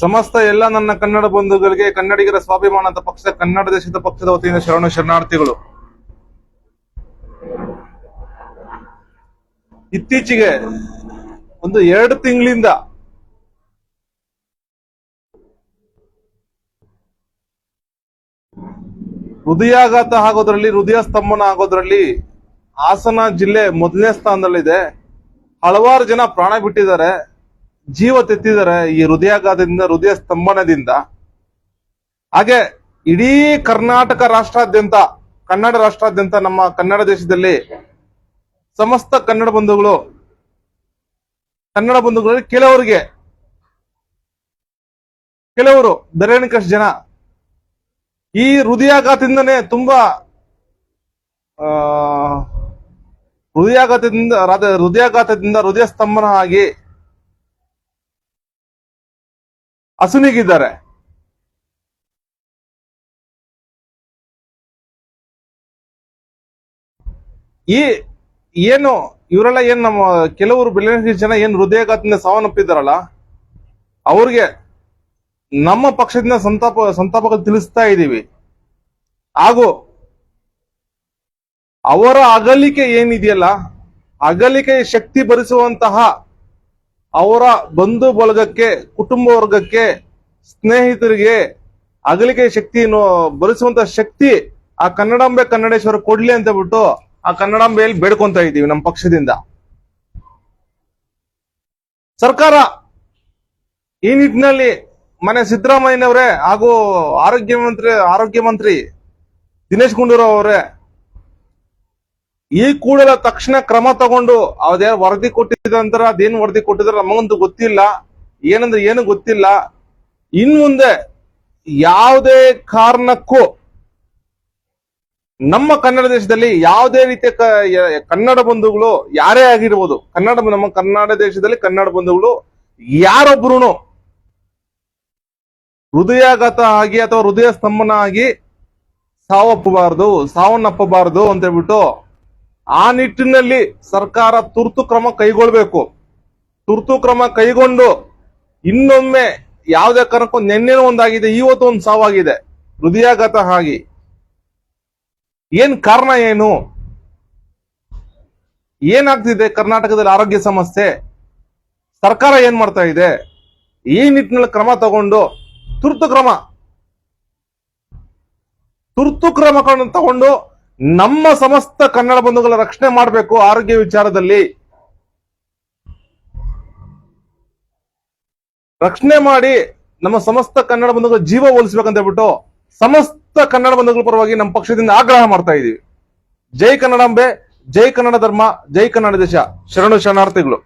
ಸಮಸ್ತ ಎಲ್ಲ ನನ್ನ ಕನ್ನಡ ಬಂಧುಗಳಿಗೆ, ಕನ್ನಡಿಗರ ಸ್ವಾಭಿಮಾನ ಅಂತ ಪಕ್ಷ, ಕನ್ನಡ ದೇಶದ ಪಕ್ಷದ ವತಿಯಿಂದ ಶರಣ ಶರಣಾರ್ಥಿಗಳು. ಇತ್ತೀಚೆಗೆ ಒಂದು ಎರಡು ತಿಂಗಳಿಂದ ಹೃದಯಾಘಾತ ಆಗೋದ್ರಲ್ಲಿ, ಹೃದಯ ಸ್ತಂಭನ ಆಗೋದ್ರಲ್ಲಿ ಹಾಸನ ಜಿಲ್ಲೆ ಮೊದಲನೇ ಸ್ಥಾನದಲ್ಲಿದೆ. ಹಲವಾರು ಜನ ಪ್ರಾಣ ಬಿಟ್ಟಿದ್ದಾರೆ. ಜೀವ ತೆತ್ತಿದ್ದಾರೆ ಈ ಹೃದಯಾಘಾತದಿಂದ, ಹೃದಯ ಸ್ತಂಭನದಿಂದ. ಹಾಗೆ ಇಡೀ ಕರ್ನಾಟಕ ರಾಷ್ಟ್ರಾದ್ಯಂತ, ಕನ್ನಡ ರಾಷ್ಟ್ರಾದ್ಯಂತ, ನಮ್ಮ ಕನ್ನಡ ದೇಶದಲ್ಲಿ ಸಮಸ್ತ ಕನ್ನಡ ಬಂಧುಗಳು, ಕನ್ನಡ ಬಂಧುಗಳಲ್ಲಿ ಕೆಲವರಿಗೆ, ಕೆಲವರು ಬೆರಣಿಕಷ್ಟು ಜನ, ಈ ಹೃದಯಾಘಾತದಿಂದನೇ ತುಂಬಾ ಹೃದಯಾಘಾತದಿಂದ ಹೃದಯಾಘಾತದಿಂದ ಹೃದಯ ಸ್ತಂಭನ ಆಗಿ ಅಸುನೀಗಿದ್ದಾರೆ. ಈ ಏನು, ಇವರೆಲ್ಲ ಏನ್ ನಮ್ಮ ಕೆಲವರು ಬಿಲಿಯನ್ ಜನ ಏನ್ ಹೃದಯಾಘಾತದಿಂದ ಸಾವನ್ನಪ್ಪಿದಾರಲ್ಲ ಅವ್ರಿಗೆ ನಮ್ಮ ಪಕ್ಷದಿಂದ ಸಂತಾಪ, ಸಂತಾಪಗಳು ತಿಳಿಸ್ತಾ ಇದ್ದೀವಿ ಹಾಗೂ ಅವರ ಅಗಲಿಕೆ ಏನಿದೆಯಲ್ಲ ಅಗಲಿಕೆ ಶಕ್ತಿ ಭರಿಸುವಂತಹ ಅವರ ಬಂಧು ಬಳಗಕ್ಕೆ, ಕುಟುಂಬ ವರ್ಗಕ್ಕೆ, ಸ್ನೇಹಿತರಿಗೆ ಅಗಲಿಕೆ ಶಕ್ತಿಯನ್ನು ಭರಿಸುವಂತ ಶಕ್ತಿ ಆ ಕನ್ನಡಾಂಬೆ ಕನ್ನಡೇಶ್ವರ ಕೊಡ್ಲಿ ಅಂತ ಬಿಟ್ಟು ಆ ಕನ್ನಡಾಂಬೆಯಲ್ಲಿ ಬೇಡ್ಕೊಂತ ಇದ್ದೀವಿ ನಮ್ಮ ಪಕ್ಷದಿಂದ. ಸರ್ಕಾರ ಈ ನಿಟ್ಟಿನಲ್ಲಿ ಮನೆ ಸಿದ್ದರಾಮಯ್ಯನವರೇ ಹಾಗೂ ಆರೋಗ್ಯ ಮಂತ್ರಿ ಆರೋಗ್ಯ ಮಂತ್ರಿ ದಿನೇಶ್ ಗುಂಡೂರಾವ್ ಅವರೇ ಈ ಕೂಡಲೇ ತಕ್ಷಣ ಕ್ರಮ ತಗೊಂಡು ಅದೇ ವರದಿ ಕೊಟ್ಟಿದ ನಂತರ ಅದೇನು ವರದಿ ಕೊಟ್ಟಿದ್ರೆ ನಮಗಂತೂ ಗೊತ್ತಿಲ್ಲ. ಏನಂದ್ರೆ ಏನು ಗೊತ್ತಿಲ್ಲ. ಇನ್ ಮುಂದೆ ಯಾವುದೇ ಕಾರಣಕ್ಕೂ ನಮ್ಮ ಕನ್ನಡ ದೇಶದಲ್ಲಿ ಯಾವುದೇ ರೀತಿಯ ಕನ್ನಡ ಬಂಧುಗಳು ಯಾರೇ ಆಗಿರ್ಬೋದು, ಕನ್ನಡ, ನಮ್ಮ ಕನ್ನಡ ದೇಶದಲ್ಲಿ ಕನ್ನಡ ಬಂಧುಗಳು ಯಾರೊಬ್ರು ಹೃದಯಾಘಾತ ಆಗಿ ಅಥವಾ ಹೃದಯ ಸ್ತಂಭನ ಆಗಿ ಸಾವಪ್ಪಬಾರದು ಸಾವನ್ನಪ್ಪಬಾರದು ಅಂತ ಹೇಳ್ಬಿಟ್ಟು ಆ ನಿಟ್ಟಿನಲ್ಲಿ ಸರ್ಕಾರ ತುರ್ತು ಕ್ರಮ ಕೈಗೊಳ್ಬೇಕು. ತುರ್ತು ಕ್ರಮ ಕೈಗೊಂಡು ಇನ್ನೊಮ್ಮೆ ಯಾವುದೇ ಕಾರಣಕ್ಕೂ ನಿನ್ನೆನೂ ಒಂದಾಗಿದೆ, ಇವತ್ತು ಒಂದು ಸಾವಾಗಿದೆ. ಹೃದಯಾಘಾತ ಆಗಿ ಏನ್ ಕಾರಣ ಏನು? ಏನಾಗ್ತಿದೆ ಕರ್ನಾಟಕದಲ್ಲಿ ಆರೋಗ್ಯ ಸಮಸ್ಯೆ? ಸರ್ಕಾರ ಏನ್ ಮಾಡ್ತಾ ಇದೆ? ಈ ನಿಟ್ಟಿನಲ್ಲಿ ಕ್ರಮ ತಗೊಂಡು ತುರ್ತು ಕ್ರಮ. ತುರ್ತು ಕ್ರಮಗಳನ್ನು ತಗೊಂಡು ನಮ್ಮ ಸಮಸ್ತ ಕನ್ನಡ ಬಂಧುಗಳ ರಕ್ಷಣೆ ಮಾಡಬೇಕು ಆರೋಗ್ಯ ವಿಚಾರದಲ್ಲಿ. ರಕ್ಷಣೆ ಮಾಡಿ ನಮ್ಮ ಸಮಸ್ತ ಕನ್ನಡ ಬಂಧುಗಳ ಜೀವ ಹೋಲಿಸ್ಬೇಕಂತ ಹೇಳ್ಬಿಟ್ಟು ಸಮಸ್ತ ಕನ್ನಡ ಬಂಧುಗಳ ಪರವಾಗಿ ನಮ್ಮ ಪಕ್ಷದಿಂದ ಆಗ್ರಹ ಮಾಡ್ತಾ ಇದೀವಿ. ಜೈ ಕನ್ನಡಾಂಬೆ, ಜೈ ಕನ್ನಡ ಧರ್ಮ, ಜೈ ಕನ್ನಡ ದೇಶ. ಶರಣು ಶರಣಾರ್ಥಿಗಳು.